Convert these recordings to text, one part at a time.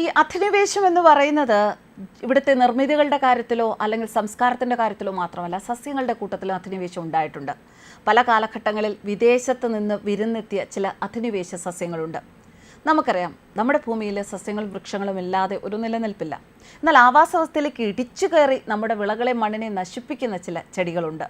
ഈ അധിനിവേശം എന്ന് പറയുന്നത് ഇവിടുത്തെ നിർമ്മിതികളുടെ കാര്യത്തിലോ അല്ലെങ്കിൽ സംസ്കാരത്തിന്റെ കാര്യത്തിലോ മാത്രമല്ല സസ്യങ്ങളുടെ കൂട്ടത്തിലും അധിനിവേശം ഉണ്ടായിട്ടുണ്ട്. പല കാലഘട്ടങ്ങളിൽ വിദേശത്ത് നിന്ന് വിരുന്നെത്തിയ ചില അധിനിവേശ സസ്യങ്ങളുണ്ട്. നമുക്കറിയാം നമ്മുടെ ഭൂമിയിൽ സസ്യങ്ങളും വൃക്ഷങ്ങളും ഇല്ലാതെ ഒരു നിലനിൽപ്പില്ല. എന്നാൽ ആവാസവസ്ഥയിലേക്ക് ഇടിച്ചു കയറി നമ്മുടെ വിളകളെ മണ്ണിനെ നശിപ്പിക്കുന്ന ചില ചെടികളുണ്ട്.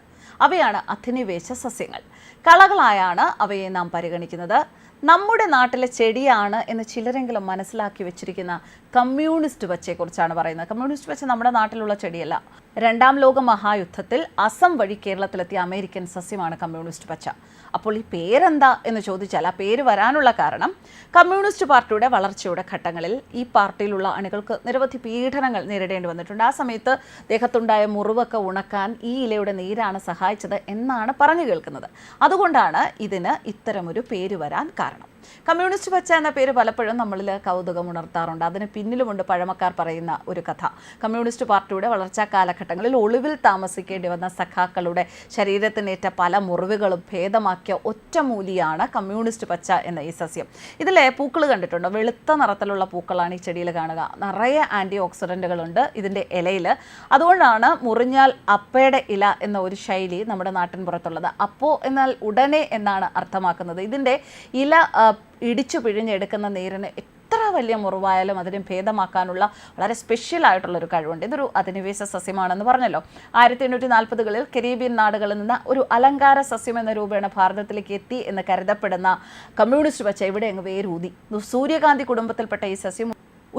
അവയാണ് അധിനിവേശ സസ്യങ്ങൾ. കളകളായാണ് അവയെ നാം പരിഗണിക്കുന്നത്. നമ്മുടെ നാട്ടിലെ ചെടിയാണ് എന്ന് ചിലരെങ്കിലും മനസ്സിലാക്കി വെച്ചിരിക്കുന്ന കമ്മ്യൂണിസ്റ്റ് പച്ചയെക്കുറിച്ചാണ് പറയുന്നത്. കമ്മ്യൂണിസ്റ്റ് പച്ച നമ്മുടെ നാട്ടിലുള്ള ചെടിയല്ല. രണ്ടാം ലോക മഹായുദ്ധത്തിൽ അസം വഴി കേരളത്തിലെത്തിയ അമേരിക്കൻ സസ്യമാണ് കമ്മ്യൂണിസ്റ്റ് പച്ച. അപ്പോൾ ഈ പേരെന്താ എന്ന് ചോദിച്ചാൽ ആ പേര് വരാനുള്ള കാരണം കമ്മ്യൂണിസ്റ്റ് പാർട്ടിയുടെ വളർച്ചയുടെ ഘട്ടങ്ങളിൽ ഈ പാർട്ടിയിലുള്ള അണികൾക്ക് നിരവധി പീഡനങ്ങൾ നേരിടേണ്ടി വന്നിട്ടുണ്ട്. ആ സമയത്ത് ദേഹത്തുണ്ടായ മുറിവൊക്കെ ഉണക്കാൻ ഈ ഇലയുടെ നീരാണ് സഹായിച്ചത് എന്നാണ് പറഞ്ഞു കേൾക്കുന്നത്. അതുകൊണ്ടാണ് ഇതിന് ഇത്തരമൊരു പേര് വരാൻ കാരണം. കമ്മ്യൂണിസ്റ്റ് പച്ച എന്ന പേര് പലപ്പോഴും നമ്മളിൽ കൗതുകം ഉണർത്താറുണ്ട്. അതിന് പിന്നിലുമുണ്ട് പഴമക്കാർ പറയുന്ന ഒരു കഥ. കമ്മ്യൂണിസ്റ്റ് പാർട്ടിയുടെ വളർച്ചാ കാലഘട്ടങ്ങളിൽ ഒളിവിൽ താമസിക്കേണ്ടി വന്ന സഖാക്കളുടെ ശരീരത്തിനേറ്റ പല മുറിവുകളും ഭേദമാക്കിയ ഒറ്റമൂലിയാണ് കമ്മ്യൂണിസ്റ്റ് പച്ച എന്ന ഈ സസ്യം. ഇതിലെ പൂക്കൾ കണ്ടിട്ടുണ്ടോ? വെളുത്ത നിറത്തിലുള്ള പൂക്കളാണ് ഈ ചെടിയിൽ കാണുക. നിറയെ ആന്റി ഓക്സിഡന്റുകളുണ്ട് ഇതിന്റെ ഇലയിൽ. അതുകൊണ്ടാണ് മുറിഞ്ഞാൽ അപ്പയുടെ ഇല എന്ന ഒരു ശൈലി നമ്മുടെ നാട്ടിൻ പുറത്തുള്ളത്. അപ്പോ എന്നാൽ ഉടനെ എന്നാണ് അർത്ഥമാക്കുന്നത്. ഇതിന്റെ ഇല ഇടിച്ചു പിഴിഞ്ഞെടുക്കുന്ന നീരിന് എത്ര വലിയ മുറിവായാലും അതിനെ ഭേദമാക്കാനുള്ള വളരെ സ്പെഷ്യൽ ആയിട്ടുള്ള ഒരു കഴിവുണ്ട്. ഇതൊരു അധിനിവേശ സസ്യമാണെന്ന് പറഞ്ഞല്ലോ. ആയിരത്തി എണ്ണൂറ്റി നാൽപ്പതുകളിൽ കരീബിയൻ നാടുകളിൽ നിന്ന് ഒരു അലങ്കാര സസ്യം എന്ന രൂപേണ ഭാരതത്തിലേക്ക് എത്തി എന്ന് കരുതപ്പെടുന്ന കമ്മ്യൂണിസ്റ്റ് വച്ച ഇവിടെ അങ്ങ് വേരൂതി. സൂര്യകാന്തി കുടുംബത്തിൽപ്പെട്ട ഈ സസ്യം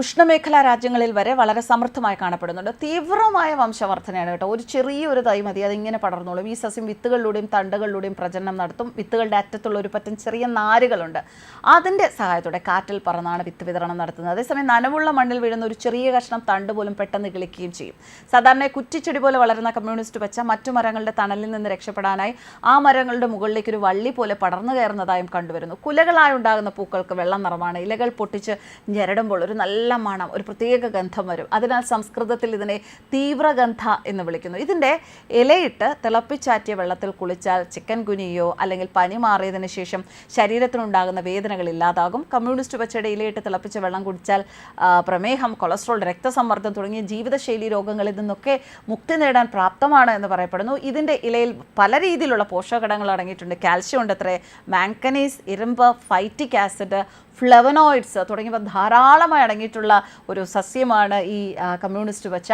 ഉഷ്ണമേഖലാ രാജ്യങ്ങളിൽ വരെ വളരെ സമൃദ്ധമായി കാണപ്പെടുന്നുണ്ട്. തീവ്രമായ വംശവർദ്ധനയാണ് കേട്ടോ. ഒരു ചെറിയൊരു തൈ മതി അതിങ്ങനെ പടർന്നോളും. ഈ സസ്യം വിത്തുകളിലൂടെയും തണ്ടുകളിലൂടെയും പ്രജനനം നടത്തും. വിത്തുകളുടെ അറ്റത്തുള്ള ഒരു പറ്റം ചെറിയ നാരുകളുണ്ട്. അതിന്റെ സഹായത്തോടെ കാറ്റിൽ പറന്നാണ് വിത്ത് വിതരണം നടത്തുന്നത്. അതേസമയം നനവുള്ള മണ്ണിൽ വീഴുന്ന ഒരു ചെറിയ കഷ്ണം തണ്ട് പോലും പെട്ടെന്ന് കിളിക്കുകയും ചെയ്യും. സാധാരണ കുറ്റിച്ചെടി പോലെ വളരുന്ന കമ്മ്യൂണിസ്റ്റ് പച്ച മറ്റു മരങ്ങളുടെ തണലിൽ നിന്ന് രക്ഷപ്പെടാനായി ആ മരങ്ങളുടെ മുകളിലേക്ക് ഒരു വള്ളി പോലെ പടർന്നു കയറുന്നതായും കണ്ടുവരുന്നു. കുലകളായി ഉണ്ടാകുന്ന പൂക്കൾക്ക് വെള്ളം നിറമാണ്. ഇലകൾ പൊട്ടിച്ച് ഞെരടുമ്പോൾ ഒരു നല്ല മണം ഒരു പ്രത്യേക ഗന്ധം വരും. അതിനാൽ സംസ്കൃതത്തിൽ ഇതിനെ തീവ്രഗന്ധ എന്ന് വിളിക്കുന്നു. ഇതിന്റെ ഇലയിട്ട് തിളപ്പിച്ചാറ്റിയ വെള്ളത്തിൽ കുളിച്ചാൽ ചിക്കൻ ഗുനിയോ അല്ലെങ്കിൽ പനി മാറിയതിനു ശേഷം ശരീരത്തിനുണ്ടാകുന്ന വേദനകൾ ഇല്ലാതാകും. കമ്മ്യൂണിസ്റ്റ് പച്ചയുടെ ഇലയിട്ട് തിളപ്പിച്ച വെള്ളം കുടിച്ചാൽ പ്രമേഹം കൊളസ്ട്രോൾ രക്തസമ്മർദ്ദം തുടങ്ങിയ ജീവിതശൈലി രോഗങ്ങളിൽ നിന്നൊക്കെ മുക്തി നേടാൻ പ്രാപ്തമാണ് എന്ന് പറയപ്പെടുന്നു. ഇതിന്റെ ഇലയിൽ പല രീതിയിലുള്ള പോഷകഘടകങ്ങൾ അടങ്ങിയിട്ടുണ്ട്. കാൽഷ്യം ഉണ്ട് അത്രേ മാങ്കനീസ് ഇരുമ്പ് ഫൈറ്റിക് ആസിഡ് ഫ്ലവനോയിഡ്സ് തുടങ്ങിയവ ധാരാളമായി അടങ്ങിയിട്ടുള്ള ഒരു സസ്യമാണ് ഈ കമ്മ്യൂണിസ്റ്റ് പച്ച.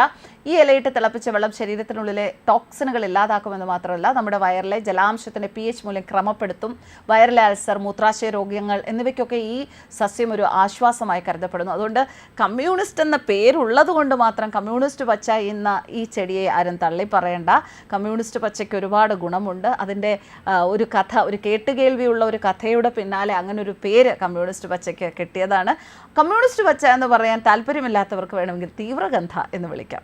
ഈ ഇലയിട്ട് തിളപ്പിച്ച വെള്ളം ശരീരത്തിനുള്ളിലെ ടോക്സിനുകൾ ഇല്ലാതാക്കുമെന്ന് മാത്രമല്ല നമ്മുടെ വയറിലെ ജലാംശത്തിന്റെ പി എച്ച് മൂല്യം ക്രമപ്പെടുത്തും വയറിലെ അൾസർ മൂത്രാശയ രോഗങ്ങൾ എന്നിവയ്ക്കൊക്കെ ഈ സസ്യം ഒരു ആശ്വാസമായി കരുതപ്പെടുന്നു. അതുകൊണ്ട് കമ്മ്യൂണിസ്റ്റ് എന്ന പേരുള്ളത് കൊണ്ട് മാത്രം കമ്മ്യൂണിസ്റ്റ് പച്ച എന്ന ഈ ചെടിയെ ആരും തള്ളി പറയേണ്ട. കമ്മ്യൂണിസ്റ്റ് പച്ചയ്ക്ക് ഒരുപാട് ഗുണമുണ്ട്. അതിന്റെ ഒരു കഥ ഒരു കേട്ടുകേൾവിയുള്ള ഒരു കഥയുടെ പിന്നാലെ അങ്ങനെ ഒരു പേര് കമ്മ്യൂണിസ്റ്റ് പച്ചയ്ക്ക് കിട്ടിയതാണ്. കമ്മ്യൂണിസ്റ്റ് പച്ച എന്ന് പറയാൻ താല്പര്യമില്ലാത്തവർക്ക് വേണമെങ്കിൽ തീവ്രഗന്ധ എന്ന് വിളിക്കാം.